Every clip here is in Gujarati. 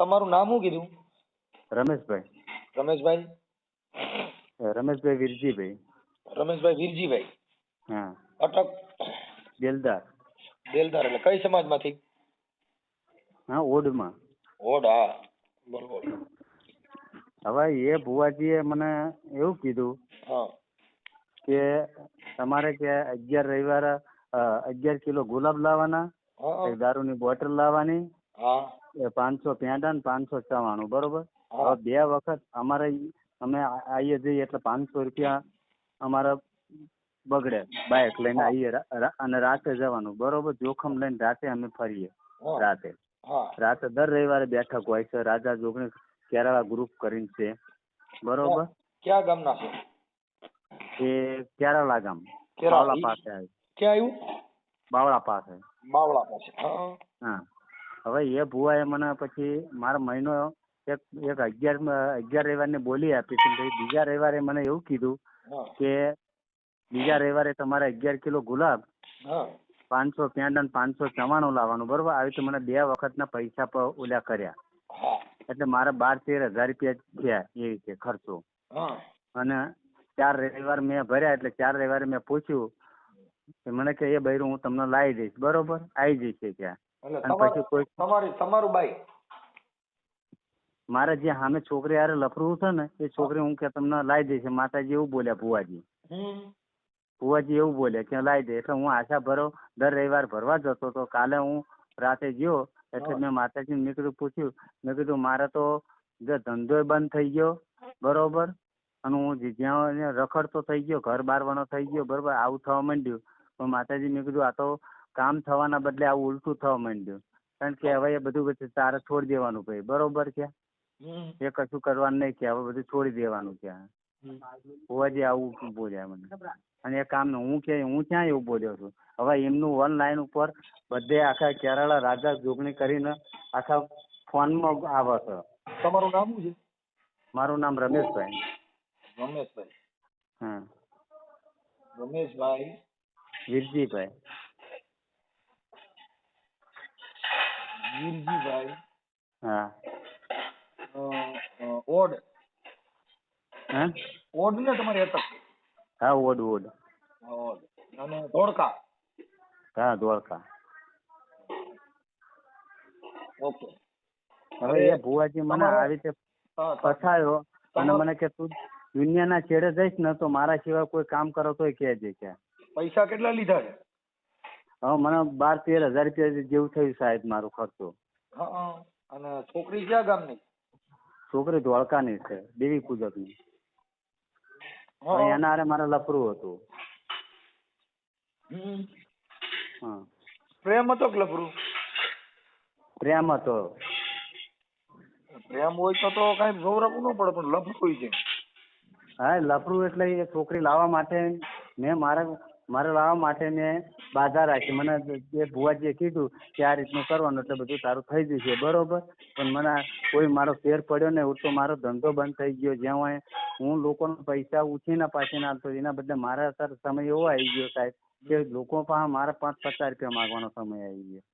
તમારું નામ શું કીધું? રમેશભાઈ. રમેશભાઈ? રમેશભાઈ વીરજીભાઈ. રમેશભાઈ વીરજીભાઈ. હા. અટક. બેલદાર બેલદાર એટલે કઈ સમાજમાંથી? હા ઓડમાં. ઓડ હા. બરોબર હવે એ ભુવાજીએ મને એવું કીધું હા. કે તમારે કે અગિયાર રવિવાર અગિયાર કિલો ગુલાબ લાવવાના એક દારૂની બોટલ લાવવાની પાંચસો પેંડા ને પાંચસો ચવાણું બરોબર? હવે બે વખત અમારે અમે આવીએ જઈએ એટલે પાંચસો રૂપિયા અમારા બગડે બાઇક લઈને આવીએ અને રાતે જવાનું બરોબર? જોખમ લઈને રાતે અમે ફરીએ રાતે. રાતે દર રવિવારે બેઠક હોય છે રાજા જોગણી કેરાળા ગ્રુપ કરીને છે બરોબર? ક્યાં ગામના છો? એ કેરાળા ગામ કેરાળા. બાવળા પાસે આવે ક્યાં આવ્યું બાવળા પાસે. બાવળા પાસે. હા. હવે એ ભુવાએ મને પછી મારો મહિનો એક એક અગિયાર અગિયાર રવિવારની બોલી આપી હતી પછી બીજા રવિવારે મને એવું કીધું કે બીજા રવિવારે તમારે અગિયાર કિલો ગુલાબ પાંચસો ને પાંચસો ચવાણું લાવવાનું બરોબર? આવી રીતે મને બે વખતના પૈસા પર ઓલા કર્યા. એટલે મારે બાર તેર હજાર રૂપિયા થયા એ રીતે ખર્ચો. અને ચાર રવિવાર મેં ભર્યા એટલે ચાર રવિવારે મેં પૂછ્યું મને કે એ બૈરું હું તમને લાવી દઈશ. બરોબર? આવી જશે ત્યાં. તમારું કોઈ તમારી તમારું બાઈક મારે જે સામે છોકરી હારે લફરું છે ને એ છોકરી હું કે તમને લાવી દઈશ. માતાજી એવું બોલ્યા ભુવાજી. ભુવાજી એવું બોલ્યા કે લાવી દે. એટલે હું આશા ભરો દર રવિવાર ભરવા જતો તો કાલે હું રાતે ગયો એટલે મેં માતાજીને મેં કીધું પૂછ્યું. મેં કીધું મારે તો જે ધંધો બંધ થઈ ગયો બરોબર? અને હું જ્યાં રખડતો થઈ ગયો ઘર બારવાનો થઈ ગયો બરોબર? આવું થવા માંડ્યું. પણ માતાજી મેં કીધું આ તો કામ થવાના બદલે આવું ઉલટું થવા માંડ્યું. કારણ કે હવે એ બધું પછી તારે છોડી દેવાનું ભાઈ બરોબર છે? એ કશું કરવાનું નહીં કે હવે બધું છોડી દેવાનું છે. હોવાજી આવું બોલ્યા મને. અને એ કામ હું કે હું ક્યાં એવું બોલ્યો છું? હવે એમનું ઓનલાઈન ઉપર બધે આખા કેરાળા રાજા જોગણી કરીને આખા ફોનમાં આવે છે. તમારું નામ શું છે? મારું નામ રમેશભાઈ. રમેશભાઈ. હા. રમેશભાઈ? વીરજીભાઈ. વીરજીભાઈ હા અ, અ, ઓડ હા ઓડ ને તમારી અટક હા ઓડ ઓડ ઓડ અને ધોળકા હા ધોળકા ઓકે હવે એ ભુવાજી મને તમારે- આવી રીતે હા, ત- ફસાયો અને તમારે- મને કે તું દુનિયાના છેડે જઈશ ને તો મારા સિવાય કોઈ કામ કરો તોય કહેજે કે પૈસા કેટલા લીધા છે હવે મને બાર તેર હજાર રૂપિયા જેવું થયું સાહેબ મારો ખર્ચો. હા. અને છોકરી ક્યાં ગામની? છોકરી ધોળકાની છે દેવી પૂજકની. હા, એના હારે મારે લફરું હતું. હા. પ્રેમ હતો કે લફરું? પ્રેમ હતો. પ્રેમ હોય તો તો કઈ ગૌરવવું ન પડે પણ લફરું છે. હા લફરું એટલે એ છોકરી લાવવા માટે મેં મારા મારે લાવવા માટે મેં બાધા રાખી. મને જે ભુવાજીએ કીધું કે આ રીતનું કરવાનું એટલે બધું તારું થઈ જશે. બરોબર? પણ મને કોઈ મારો ફેર પડ્યો ને તો મારો ધંધો બંધ થઈ ગયો. જ્યાં હું લોકોના પૈસા ઉછીના પાછી ના આપતો. એના બદલે મારા સર સમય એવો આવી ગયો સાહેબ કે લોકો પાસે મારા પાંચ પચાસ રૂપિયા માગવાનો સમય આવી ગયો.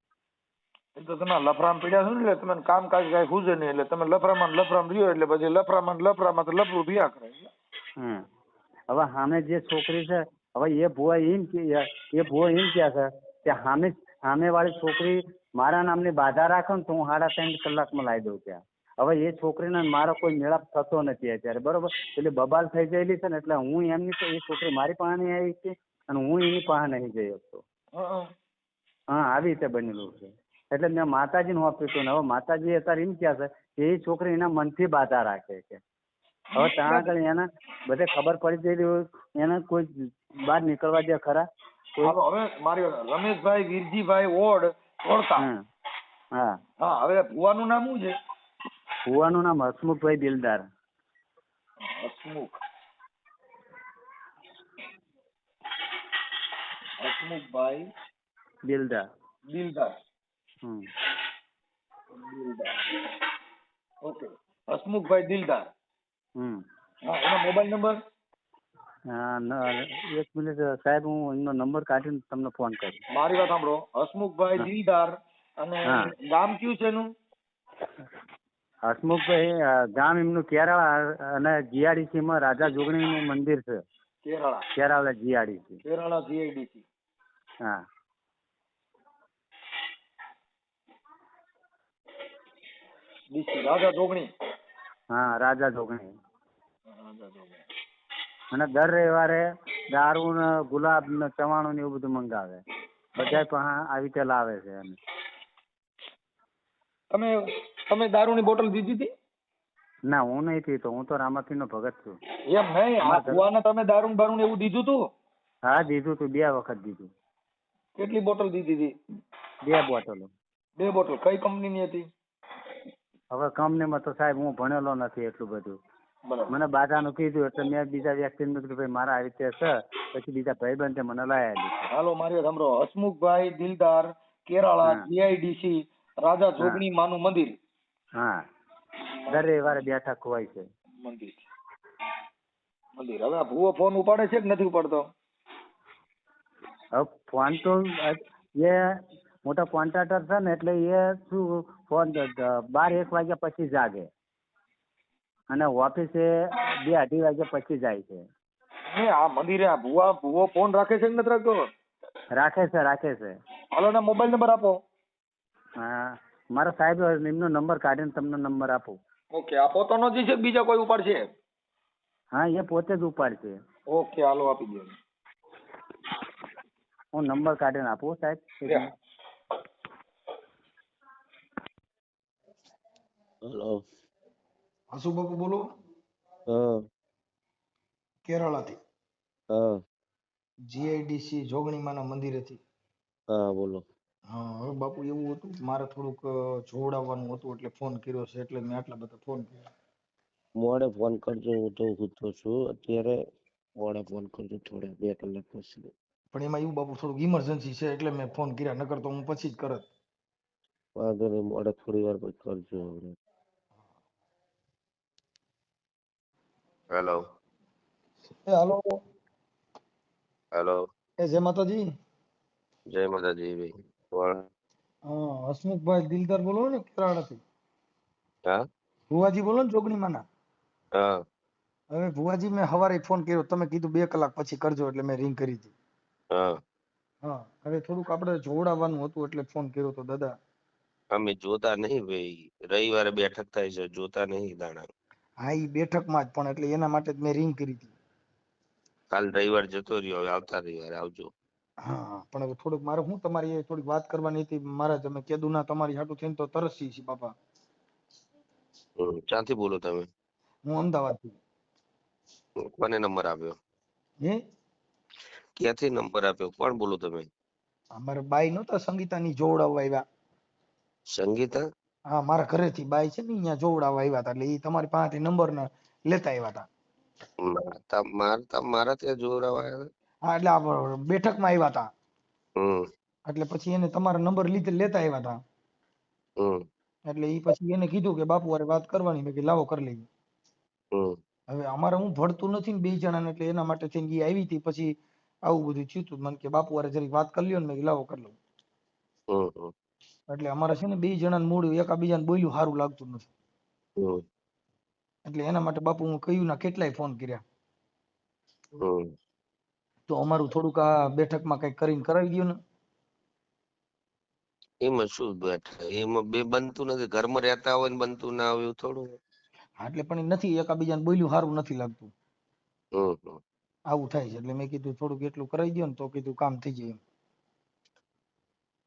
એ તો તમે લફરામ પીડ્યા છો ને એટલે તમે કામકાજ કાંઈ ખૂજે નહીં. એટલે તમે લફરામાં લફરામ રહ્યો એટલે પછી લફરામાં લફરામાં તો લફરું ભીયા કરે. હમ. હવે સામે જે છોકરી છે હવે એ ભુવા એમ કે એ ભુવા એમ કહે છે કે સામે વાળી છોકરી મારા નામની બાધા રાખે ને તો હું સાડા ત્રણ કલાકમાં લાવી દઉં ત્યાં. હવે એ છોકરીને મારો કોઈ મેળાપ થતો નથી અત્યારે બરોબર? એટલે બબાલ થઈ ગયેલી છે ને એટલે હું એમની તો એ છોકરી મારી પાસે નહીં આવી છે અને હું એની પાસે નહીં જઈ શકતો. હા, હા. આવી રીતે બનેલું છે. એટલે મેં માતાજીને હોપ્યું હતું ને હવે માતાજી અત્યારે એમ કહે છે કે એ છોકરી એના મનથી બાધા રાખે છે. હવે ત્યાં આગળ એને બધે ખબર પડી જઈ એને કોઈ બહાર નીકળવા દે ખરા. હવે મારી રમેશભાઈ વીરજીભાઈ ઓડ ઓળખા હા. હા હવે ભુવાનું નામ શું છે? ભુવાનું નામ હસમુખભાઈ દિલદાર હસમુખ. હસમુખભાઈ દિલદાર દિલદાર હમ. દિલદાર ઓકે. હસમુખભાઈ દિલદાર હા એનો મોબાઈલ નંબર એક મિનિટ સાહેબ હું એમનો નંબર કાઢીને તમને ફોન કરું. મારી વાત સાંભળો. હસમુખભાઈ દિલદાર અને ગામ કયું છે એનું? હસમુખભાઈ ગામ એમનું કેરાળા અને જીઆડીસી માં રાજા જોગણીનું મંદિર છે. કેરાળા. કેરાળા જીઆડીસી કેરાળા જીઆઈડીસી હા. રાજા જોગણી. હા રાજા જોગણી. અને દર રવિવારે દારૂ ને ગુલાબ ને ચવાણું ને એવું બધું મંગાવે. બધા પણ આવી રીતે લાવે છે એમ. તમે તમે દારૂની બોટલ દીધી હતી? ના હું નહીં પીતો. હું તો રામાથી નો ભગત છું. એમ નહીં? આ ભુવાને તમે દારૂ બારૂ એવું દીધું તું? હા દીધું તું. બે વખત દીધું. કેટલી બોટલ દીધી હતી? બે બોટલો. બે બોટલ. કઈ કંપની ની હતી? હવે કંપનીમાં તો સાહેબ હું ભણેલો નથી એટલું બધું. મને બાધાનું કીધું એટલે મેં બીજા વ્યક્તિને કીધું ભાઈ મારા રીતે છે પછી બીજા ભાઈબંધે મને લાયા દીધું હાલો મારી સાંભળો. હસમુખભાઈ દિલદાર કેરાળા. જીઆઈડીસી રાજા જોગણી માનું મંદિર. હા. દર રવિવારે બેઠક હોય છે. મંદિર. મંદિર. હવે આ ભુવો ફોન ઉપાડે છે કે નથી ઉપાડતો? હવે ફોન તો એ મોટા કોન્ટ્રાક્ટર છે ને એટલે એ શું ફોન બાર એક વાગ્યા પછી જાગે. અને ઓફિસે બે અઢી વાગ્યા પછી જાય છે. હે આ મંદિરે આ ભુવા ભુવો ફોન રાખે છે કે નથી રાખતો? રાખે છે રાખે છે. હાલો ને મોબાઈલ નંબર આપો. હા મારા સાહેબ નિમનો નંબર કાઢીને તમને નંબર આપો. ઓકે આ પોતાનો જ છે બીજા કોઈ ઉપાડશે હા એ પોતે જ ઉપાડશે ઓકે હાલો આપી દો હું નંબર કાઢીને આપું સાહેબ. લે. બોલો? હા. કેરાળાથી. હા. જીઆઈડીસી જોગણીમાના મંદિરેથી. હા બોલો. હા હવે બાપુ એવું હતું મારે થોડુંક જોવડાવવાનું હતું એટલે ફોન કર્યો છે એટલે મેં આટલા બધા ફોન કર્યા. મોડે ફોન કરજો હું તો સૂતો છું. અત્યારે મોડે ફોન કરજો થોડા બે કલાક પછી. પણ એમાં એવું બાપુ થોડુંક ઇમરજન્સી છે એટલે મેં ફોન કર્યા નકર તો હું પછી જ કરત. વાંધો નહીં મોડે થોડી વાર પછી કરજો હેલો એ હાલો. હેલો એ જય માતાજી. જય માતાજી ભાઈ. હા હસમુખભાઈ દિલદાર બોલો ને કેરાળાથી. હા? ભુવાજી બોલો ને જોગણીમાના. હા. હવે ભુવાજી મેં સવારે ફોન કર્યો તમે કીધું બે કલાક પછી કરજો એટલે મેં રિંગ કરી હતી. હા. હા હવે થોડુંક આપણે જોવડાવવાનું હતું એટલે ફોન કર્યો તો દાદા. અમે જોતા નહીં ભાઈ. રવિવારે બેઠક થાય છે જોતા નહીં દાણા હા ઈ બેઠકમાં જ પણ એટલે એના માટે જ મેં રિંગ કરી હતી. કાલ રવિવાર જતો રહ્યો હવે આવતા રવિવારે આવજો. હા પણ હવે થોડુંક મારે હું તમારી એ થોડીક વાત કરવાની હતી મારા તમે કીધું ના તમારી હાટુ થઈને તો તરસી છે બાપા. ક્યાંથી બોલો તમે? હું અમદાવાદથી. કોને નંબર આપ્યો? હે? ક્યાંથી નંબર આપ્યો? કોણ બોલો તમે? અમારે બાઈ નહોતા સંગીતાની જોવડાવવા આવ્યા સંગીતા? હા મારા ઘરેથી બાઈ છે ને અહીંયા જોવડાવવા આવ્યા હતા એટલે એ તમારી પાસેથી નંબર ને લેતા આવ્યા હતા મારા ત્યાં જોવડાવવા આવ્યા હા એટલે આ બેઠકમાં આવ્યા હતા એટલે પછી એને તમારો નંબર લીધે લેતા આવ્યા હતા એટલે એ પછી એને કીધું કે બાપુ વારે વાત કરવાની. મેં કીધું લાવો કરી લઈએ. હવે અમારે હું ભળતું નથી ને બે જણાને એટલે એના માટે થઈને એ આવી હતી. પછી આવું બધું થયું હતું મને કે બાપુ હારે જરીક વાત કરી લ્યો ને. મેં લાવો કરી લઉં. એટલે અમારે છે ને બે જણાને મૂળ એકાબીજાને બોલ્યું સારું લાગતું નથી. હમ. એટલે એના માટે બાપુ હું કહ્યું ના કેટલાય ફોન કર્યા. હમ. તો અમારું થોડુંક આ બેઠકમાં કઈ કરીને કરાવી દ્યો ને. એમાં શું બેઠ એમાં બે બનતું નથી ઘરમાં રહેતા હોય ને બનતું ના હોય એવું થોડું. હા, એટલે પણ ઈ નથી એકાબીજાને બોલ્યું સારું નથી લાગતું. હમ હમ. આવું થાય છે એટલે મેં કીધું થોડુંક એટલું કરાવી દ્યો ને તો કીધું કામ થઈ જાય એમ.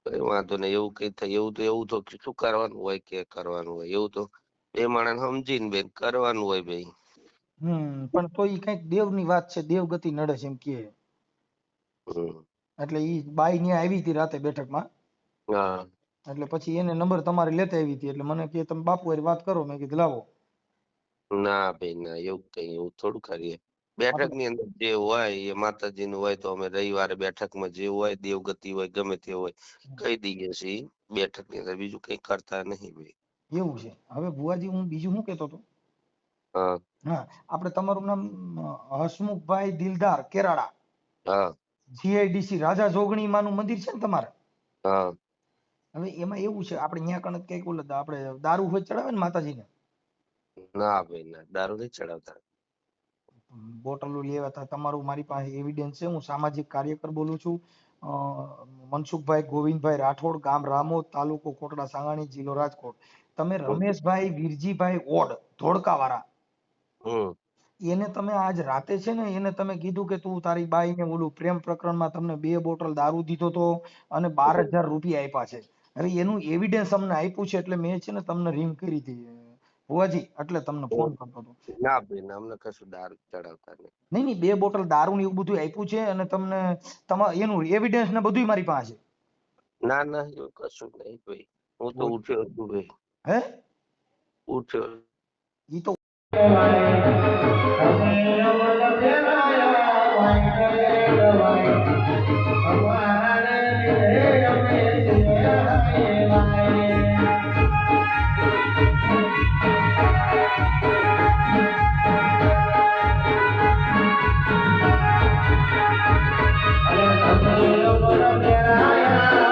કઈ વાંધો નહીં એવું કઈ થાય એવું તો એવું તો શું કરવાનું હોય કે કરવાનું હોય એવું તો બે માણસ સમજીને બેન કરવાનું હોય ભાઈ હમ પણ તો ઈ કંઈક દેવની વાત છે દેવ ગતિ નડે છે એમ કે એટલે ઈ બાઈ ન્યા આવી હતી રાતે બેઠકમાં. હા. એટલે પછી એને નંબર તમારે લેતા આવી હતી એટલે મને કે તમે બાપુ હારે વાત કરો. મેં કીધું લાવો. ના ભાઈ ના એવું કઈ એવું થોડું કરીએ. બેઠકની અંદર જે હોય એ માતાજી નું હોય તો અમે રવિવારે બેઠકમાં જે હોય દેવગતિ હોય ગમે તે હોય કહી દઈએ છીએ બેઠકની અંદર. બીજું કઈ કરતા નહીં ભાઈ. એવું છે. હવે ભુવાજી હું બીજું શું કેતો હતો? હા. આપણે તમારું નામ હસમુખભાઈ દિલદાર કેરાળા. હા. જીઆઈડીસી રાજા જોગણી માનું મંદિર છે ને તમારે? હા. હવે એમાં એવું છે આપણે અહીંયા કણ કંઈક ઓલા આપણે દારૂ હોય ચડાવે ને માતાજીને? ના ભાઈ ના દારૂ નહીં ચડાવતા. બોટલો લેવા હતા. તમારું મારી પાસે એવિડન્સ છે. હું સામાજિક કાર્યકર બોલું છું. અ, મનસુખભાઈ ગોવિંદભાઈ રાઠોડ ગામ રામોદ તાલુકો કોટડા સાંગાણી જિલ્લો રાજકોટ. તમે રમેશભાઈ વીરજીભાઈ ઓડ ધોળકા વાળા એને તમે આજ રાતે છે ને એને તમે કીધું કે તું તારી બાઈને ઓલું પ્રેમ પ્રકરણમાં તમને બે બોટલ દારૂ દીધો તો અને બાર હજાર રૂપિયા આપ્યા છે. હવે એનું એવિડન્સ અમને આપ્યું છે એટલે મેં છે ને તમને રિંગ કરી હતી ભુવાજી એટલે તમને ફોન કરતો હતો. ના ભાઈ અમને કશું દારૂ ચડાવતા નહીં. નહીં નહીં બે બોટલ દારૂ ને એવું બધું આપ્યું છે અને તમને તમા એનું એવિડન્સ ને બધુંય મારી પાસે ના ના એવું કશું નહીં ભાઈ. હું તો ઉઠ્યો છું ભાઈ. હે? ઉઠ્યો. ઈ તો Ramana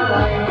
Ramana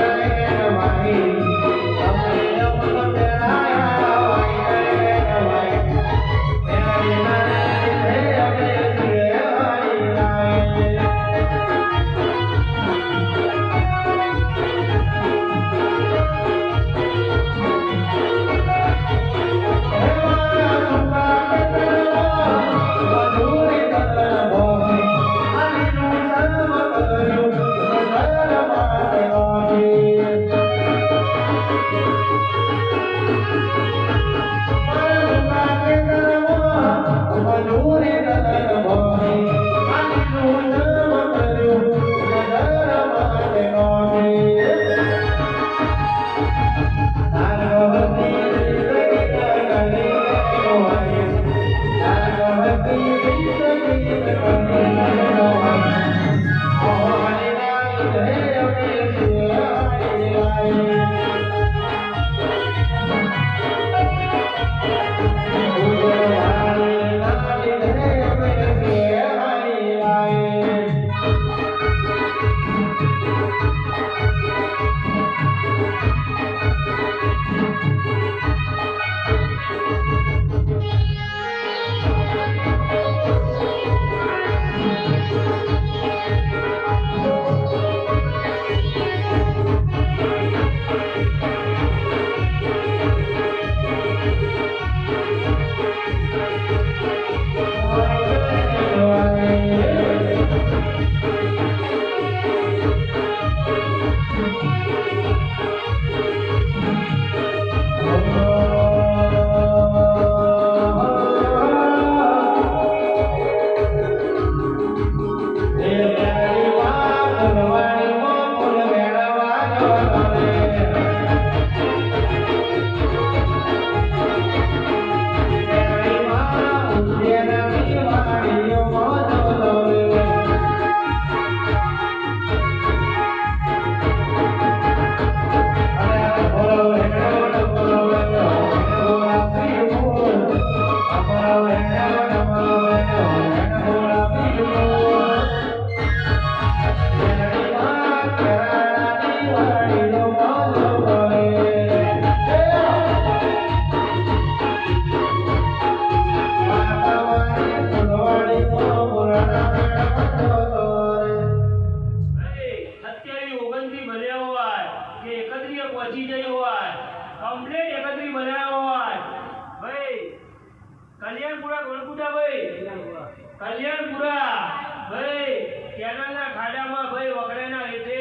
ખાડામાં ભાઈ વગડાના હેઠે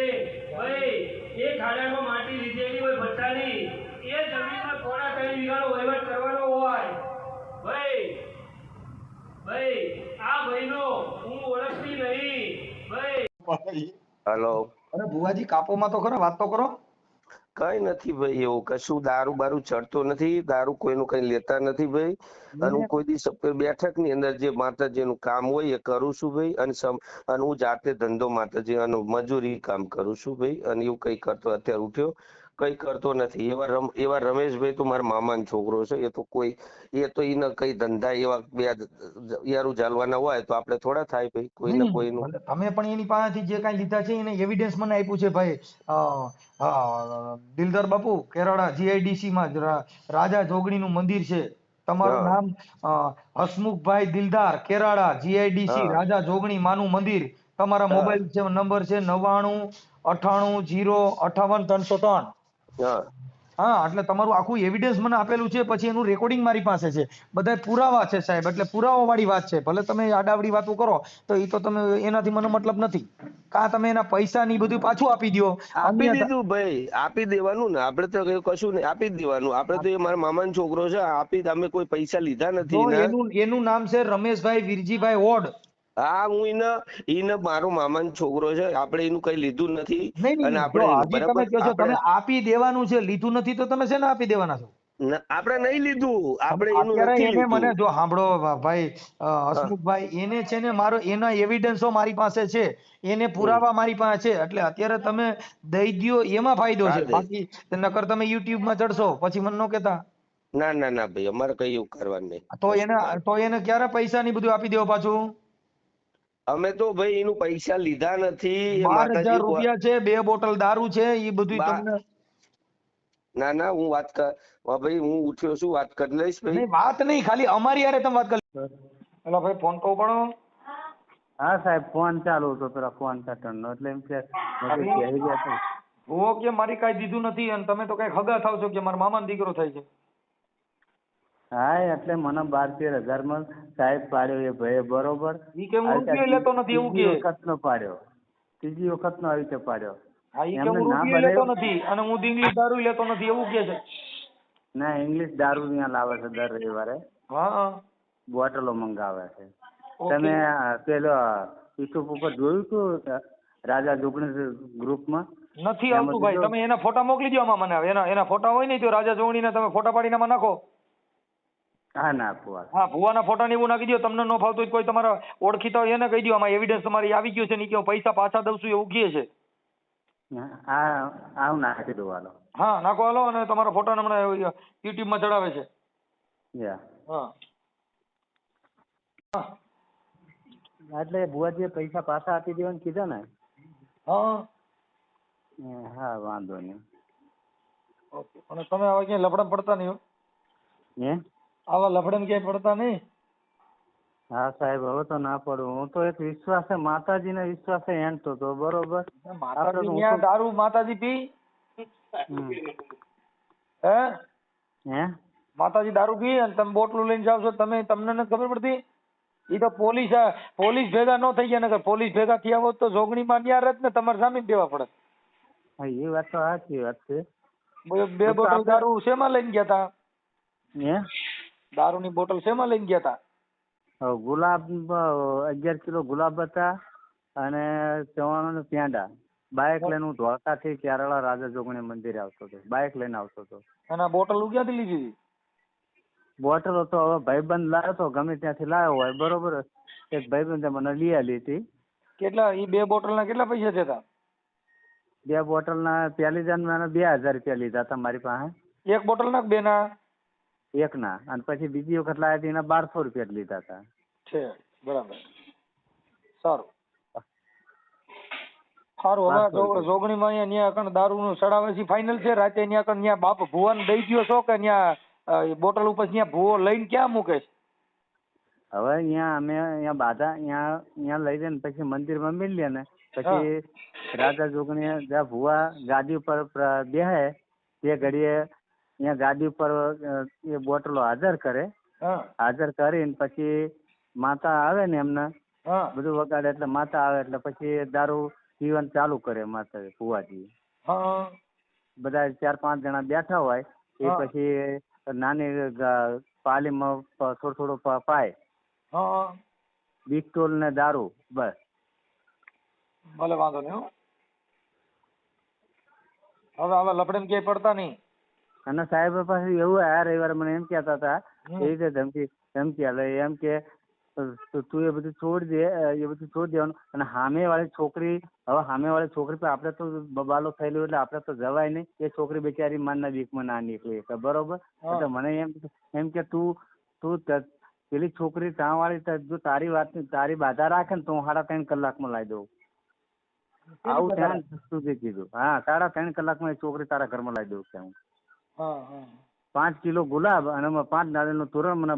ભાઈ એ ખાડામાં માટી લીધેલી હોય ભટ્ટાની એ જમીનમાં થોડા ત્રણ વીઘાનો વહીવટ કરવાનો હોય. ભાઈ ભાઈ આ ભાઈનો હું ઓળખતી નહીં. ભાઈ. હેલો. અરે ભુવાજી કાપોમાં તો ખરો વાત તો કરો. કઈ નથી ભાઈ એવું કશું દારૂ બારૂ ચડતો નથી દારૂ કોઈનું કઈ લેતા નથી ભાઈ. અને હું કોઈ દિવસ બેઠકની અંદર જે માતાજીનું કામ હોય એ કરું છું ભાઈ અને અને હું જાતે ધંધો માતાજી અને મજૂરી કામ કરું છું ભાઈ અને એવું કઈ કરતો અત્યારે ઉઠ્યો. કઈ કરતો નથી. એવા રમ એવા રમેશભાઈ તો મારા મામાનો છોકરો છે. એ તો કોઈ એ તો એને કઈ ધંધા એવા બે યારું ચાલવાના હોય તો આપણે થોડા થાય ભાઈ. કોઈ ને કોઈ નું તમે પણ એની પાસેથી જે કાંઈ લીધા છે એને એવિડન્સ મને આપ્યું છે ભાઈ. દિલદાર બાપુ કેરાળા જીઆઈડીસી માં રાજા જોગણી રાજા જોગણીનું મંદિર છે. તમારું નામ હસમુખભાઈ દિલદાર કેરાળા જીઆઈડીસી રાજા જોગણી માનું મંદિર. તમારા મોબાઈલ નંબર છે નવ્વાણું અઠાણું જીરો અઠાવન ત્રણસો ત્રણ. હા. એટલે તમારું આખું એવિડન્સ મને આપેલું છે પછી એનું રેકોર્ડિંગ મારી પાસે છે. બધા પુરાવા છે સાહેબ એટલે પુરાવા વાળી વાત છે. ભલે તમે આડાવડી વાતો કરો તો એ તો તમે એનાથી મને મતલબ નથી. કા તમે એના પૈસા ની બધું પાછું આપી દ્યો? આપી દીધું ભાઈ આપી દેવાનું ને. આપડે તો કશું નહીં આપી જ દેવાનું. આપડે તો એ મારા મામાનો છોકરો છે આપી અમે કોઈ પૈસા લીધા નથી એનું એનું નામ છે રમેશભાઈ વિરજીભાઈ ઓડ. હા હું એને એને મારો મામાનો છોકરો છે આપણે એનું કઈ લીધું નથી. અને આપણે તમે કહો છો તમે આપી દેવાનું છે લીધું નથી તો તમે શેને આપી દેવાના છો? આપણે નહીં લીધું. આપણે એનું નથી મને જો સાંભળો ભાઈ હસમુખભાઈ એને છે ને મારો એના એવિડન્સો મારી પાસે છે. એને પુરાવા મારી પાસે છે. એટલે અત્યારે તમે દઈ દ્યો એમાં ફાયદો છે. બાકી નકર તમે YouTube માં ચડશો પછી મને ન કહેતા. ના ના ના ભાઈ અમારે કઈ એવું કરવાનું નહીં. તો એને તો એને ક્યારે પૈસા ની બધું આપી દેવો પાછું? અમે તો ભાઈ એનું પૈસા લીધા નથી બાર હજાર રૂપિયા છે બે બોટલ દારૂ છે એ બધું તમને ના ના હું વાત કર ભાઈ હું ઉઠ્યો છું વાત કરી લઈશ ભાઈ. વાત નહીં ખાલી અમારી યારે તમે વાત કરી એલા ભાઈ ફોન કહું પણ હા? સાહેબ ફોન ચાલુ હતો પેલા ફોન પેટર્ન નો એટલે એમ કે ગયા ભૂવો મારી કાંઈ દીધું નથી અને તમે તો કઈ હગા થાવ છો કે મારા મામાનો દીકરો થાય છે? હા એટલે મને બાર તેર હજારમાં સાહેબ પાડ્યો એ ભાઈ બરોબર. ઈ કે રૂપિયો લેતો નથી એવું કે? વખત નો પાડ્યો. ત્રીજી વખત નો આવી રીતે પાડ્યો. હા ઈ કે ના રૂપિયો લેતો નથી અને હું ઇંગ્લિશ દારૂ લેતો નથી એવું કે છે? ના ઇંગ્લિશ દારૂ અહીંયા લાવે છે દર રવિવારે. હા. બોટલો મંગાવે છે. તમે પેલો યુટ્યુબ ઉપર જોયું હતું રાજા જોગણી ગ્રુપમાં? નથી આવતું ભાઈ તમે એના ફોટા મોકલી દો આમાં મને એના એના ફોટા હોય નહીં તો રાજા જોવણીના તમે ફોટા પાડીને આમાં નાખો. હા નાખું આ. હા ભુવાના ફોટા ને એવું નાખી દો તમને ન ફાવતું હોય કોઈ તમારા ઓળખીતા હોય એને કહી દો આમાં એવિડન્સ તમારી આવી ગયો છે ને કે હું પૈસા પાછા દઉં છું એવું કહે છે. હા આવું નાખી દઉં હાલો. હા નાખો હાલો અને તમારા ફોટા હમણાં યુટ્યુબમાં ચડાવે છે. યા. હા. હા. એટલે બુઆજીએ પૈસા પાછા આપી દેવાનું કીધા ને? હા. હા વાંધો નહીં. ઓકે. અને તમે હવે ક્યાંય લફડા પડતા નહીં હો? આવા લફડન ક્યાંય પડતા નહીં? હા સાહેબ હવે તો ના પડું. હું તો એક વિશ્વાસે માતાજીને વિશ્વાસે હેંડતો તો બરોબર? માતાજી આપણે તો ન્યા હું તો- દારૂ માતાજી પી? હે? હે? માતાજી દારૂ પી અને તમે બોટલું લઈને જાવ છો તમે તમને નથી ખબર પડતી? એ તો પોલીસ પોલીસ ભેગા ન થઈ ગયા નગર પોલીસ ભેગા થયા હોત તો જોગણી માં ન્યા જ ને તમારે સામે દેવા પડે હા એ વાત તો સાચી વાત છે. બે બોટલ દારૂ શેમાં લઈને ગયા તા? હે? દારૂની બોટલ શેમાં લઈને ગયા તા? ગુલાબ અગિયાર કિલો ગુલાબ હતા અને ચવાણું પેંડા બાઇક લઈને હું ધોળકાથી કેરળા રાજા જોગણી મંદિરે આવતો હતો. બાઇક લઈને આવતો હતો. અને બોટલ ક્યાંથી લીધી બોટલ તો હવે ભાઈબંધ લાવ્યો તો ગમે ત્યાંથી લાવ્યો હોય બરોબર. એક ભાઈબંધે મને લઈ આલી હતી. કેટલા એ બે બોટલના કેટલા પૈસા થયા તા? બે બોટલના પહેલી જાન મેં બે હજાર રૂપિયા લીધા હતા મારી પાસે. એક બોટલના બે બેના. એકના. અને પછી બીજી વખત લાવ્યા હતા એના બારસો રૂપિયા જ લીધા હતા. છે. બરાબર. સારું. સારું હવે જોગણીમાં અહીંયા ન્યા કણ દારૂનું સડાવે છે ફાઇનલ છે રાતે ન્યા કણ ન્યા બાપ ભુવન દઈ ગયો છો કે ન્યા બોટલ ઉપર ન્યા ભુવો લઈને ક્યાં મૂકે છે? હવે અહીંયા અમે અહીંયા બાધા અહીંયા અહીંયા લઈ જઈને પછી મંદિરમાં મિલીએ ને. પછી રાજા જોગણી જ્યાં ભુવા ગાદી ઉપર પ્ર- બેહે તે ઘડીએ અહીંયા ગાદી ઉપર એ બોટલો હાજર કરે. હાજર કરીને પછી માતા આવે ને એમને. બધું વગાડે એટલે માતા આવે એટલે પછી દારૂ પીવાનું ચાલુ કરે માતા ફુવાજી બધા ચાર પાંચ જણા બેઠા હોય એ પછી નાની પાલી પાલીમાં થોડું થોડું પાય. બિસ્ટોલ ને દારૂ બસ. ભલે વાંધો નહીં હવે હવે લપડે ક્યાંય પડતા નહીં. અને સાહેબ પાસે એવું આ રવિવારે મને એમ કહેતા હતા હમ. એ રીતે ધમકી ધમકી આલે એમ કે તું તું એ બધું છોડી દે એ બધું છોડી દેવાનું અને સામે વાળી છોકરી હવે સામે વાળી છોકરી પર આપણે તો બબાલો થયેલો એટલે આપણે તો જવાય નહીં એ છોકરી બિચારી માનના બીકમાં ના નીકળી શકે બરોબર હા. એટલે મને એમ એમ કે તું તું ત- પેલી છોકરી ત્યાં વાળી ત- જો તારી વાત તારી બાધા રાખે ને તો હું સાડા ત્રણ કલાકમાં લાવી દઉં આવું ત્યાં સુધી કીધું હા સાડા ત્રણ કલાકમાં એ છોકરી તારા ઘરમાં લાવી દઉં કે હું હા હા. પાંચ કિલો ગુલાબ અને એમાં પાંચ નારિયેળનું તોરણ મને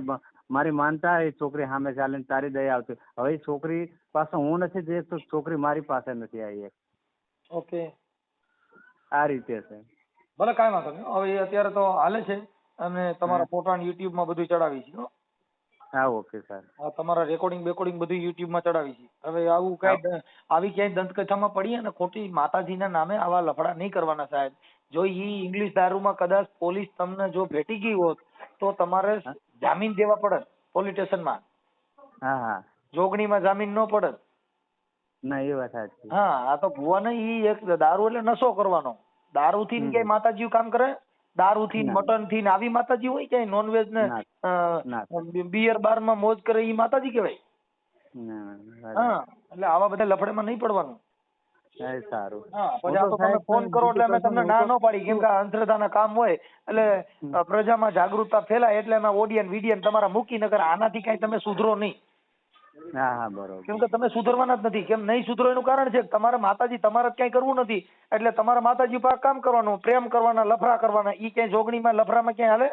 મારી માનતા એ છોકરી સામે ચાલીને તારી દયા આવતી હવે એ છોકરી પાસે હું નથી જઈ તો છોકરી મારી પાસે નથી આવી એક. ઓકે. આ રીતે છે. ભલે કાંઈ વાંધો નહીં. હવે એ અત્યારે તો હાલે છે અને તમારા ફોટા યુટ્યુબમાં બધું ચડાવી છે હો. ઓકે સર આ તમારા રેકોર્ડિંગ બેકોર્ડિંગ બધું યુટ્યુબમાં ચડાવી છે. હવે આવું કઈ આવી ક્યાંય દંતકથામાં પડી અને ખોટી માતાજીના નામે આવા લફડા નહીં કરવાના સાહેબ. જો એ ઇંગ્લિશ દારૂમાં કદાચ પોલીસ તમને જો ભેટી ગઈ હોત તો તમારે જામીન દેવા પડત પોલીસ સ્ટેશનમાં. હા હા. જોગણીમાં જામીન ન પડત. ના એ વાત સાચી. હા આ તો ભુવાને ઈ એક દારૂ એટલે નશો કરવાનો. દારૂ થી હમ. ક્યાંય માતાજી કામ કરે? દારૂ થી મટનથી આવી માતાજી હોય ક્યાંય? નોનવેજ ને. બિયર બારમાં મોજ કરે એ માતાજી કહેવાય? હા એટલે આવા બધા લફડેમાં નહીં પડવાનું. સારું. હા પછી આ તો તમે ફોન કરો એટલે અમે તમને ના ન પાડી કેમ કે અંધશ્રદ્ધાના કામ હોય એટલે પ્રજામાં જાગૃતતા ફેલાય એટલે અમે ઓડિયન વિડિયન તમારા મૂકી નકર આનાથી કઈ તમે સુધરો નહીં. હા હા બરોબર. કેમ કે તમે સુધરવાના જ નથી. કેમ નહીં સુધરો એનું કારણ છે કે તમારે માતાજી તમારે જ ક્યાંય કરવું નથી. એટલે તમારે માતાજી પર કામ કરવાનું પ્રેમ કરવાના લફરા કરવાના. ઈ ક્યાંય જોગણીમાં લફરામાં ક્યાંય હાલે.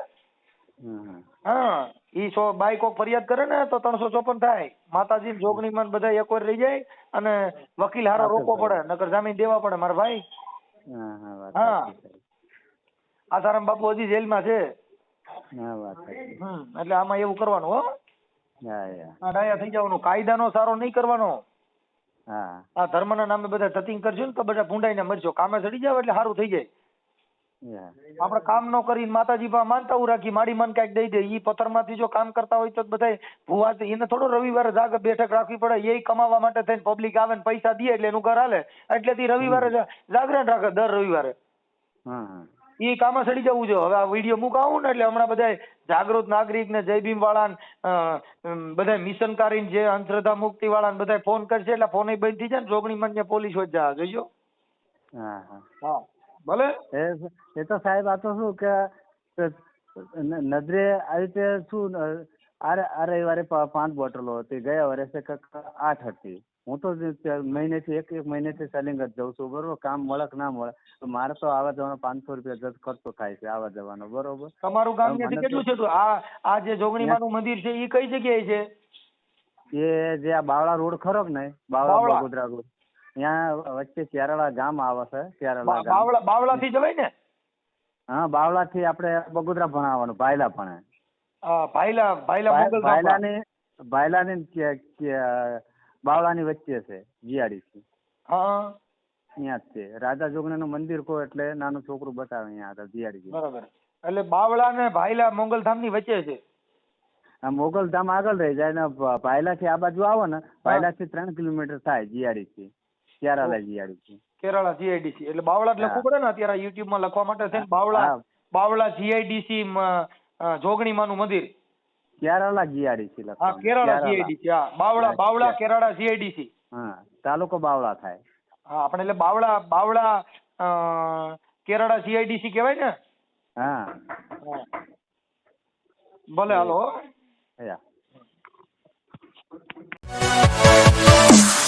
હા. ઈ સો બાઈ કોક ફરિયાદ કરે ને તો ત્રણસો ચોપન થાય. માતાજી ને જોગણીમાં ને બધા એક વાર રહી જાય અને વકીલ હારો રોકવો પડે નકર જામીન દેવા પડે. મારા ભાઈ. હા. આસારામ બાપુ હજી જેલમાં છે. એટલે આમાં એવું કરવાનું હો. હા ડાયા થઈ જવાનું. કાયદાનો સારો નહીં કરવાનો. હા. આ ધર્મના નામે બધા ધતિંગ કરજો ને તો બધા ભૂંડાઈને મરજો. કામે ચડી જાવ એટલે સારું થઈ જાય. આપણે કામ ન કરીને માતાજી પણ માનતા રાખી માડી મન કાંઈક દઈ દે. ઈ પથ્થરમાંથી જો કામ કરતા હોય તો બધા ભૂવા એને થોડો રવિવારે જાગ બેઠક રાખવી પડે. એ કમાવા માટે થઈને પબ્લિક આવે ને પૈસા દે એટલે એનું ઘર હાલે. એટલેથી રવિવારે જાગરણ રાખે દર રવિવારે. એ કામે સડી જવું જો. હવે આ વીડિયો મુકાવું ને એટલે હમણાં બધા જાગૃત નાગરિક ને જય ભીમ વાળા બધા મિશનકારી જે અંધશ્રદ્ધા મુક્તિ વાળા ને બધા ફોન કરશે એટલે ફોન બંધ થઈ જાય ને જોગણી ને પોલીસ જા જોઈજો. હા ભલે? એ તો સાહેબ આ તો શું કે નજરે આવી રીતે શું આ ર- આ રવિવારે પાંચ બોટલો હતી. ગયા વર્ષે કંઈક આઠ હતી. હું તો મહિનેથી એક એક મહિનેથી સેલિંગ જ જઉં છું બરોબર? કામ મળે કે ના મળે તો મારે તો આવવા જવાનો પાંચસો રૂપિયા જજ ખર્ચો થાય છે આવવા જવાનો બરોબર? તમારું ગામ ત્યાંથી કેટલું છે આ આ જે જોગણીમાનું મંદિર છે એ કઈ જગ્યાએ છે? એ જે આ બાવળા રોડ ખરો કે નહીં? બાવળા. બગોદરા રોડ. ત્યાં વચ્ચે કેરાળા ગામ આવે છે કેરાળા બાવળા બાવળા થી જવાય ને? હા બાવળા થી આપણે બગોદરા ભણાવવાનું ભાયલા ભણે. ભાઈલા ભાઈલા મોગલ બાવળાની વચ્ચે છે જીઆડીસી હા. ત્યાં જ છે. રાજા જોગણીનું મંદિર કહો એટલે નાનું છોકરું બતાવે અહીંયા આગળ જીઆડીસી બરાબર. એટલે બાવળા ને ભાઈલા મોગલધામની વચ્ચે છે. આ મોગલધામ આગળ રહી જાય ને ભાયલા થી આ બાજુ આવો ને ભાયલા થી ત્રણ કિલોમીટર થાય GIDC Kerala GIDC Kerala GIDC. એટલે બાવળા જ લખવું પડે ને અત્યારે યુટ્યુબમાં લખવા માટે છે બાવળા બાવળા જીઆઈડીસી જોગણીમાનું મંદિર. ક્યારાલા જીઆડીસી હા ક્યારાલા. જીઆઈડીસી હા. બાવળા બાવળા કેરાળા જીઆઈડીસી હા તાલુકો બાવળા થાય. હા આપણે એટલે બાવળા બાવળા અ, કેરાળા જીઆઈડીસી કહેવાય ને? હા. ભલે હાલો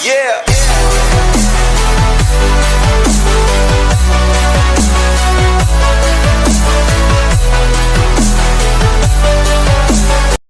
Yeah.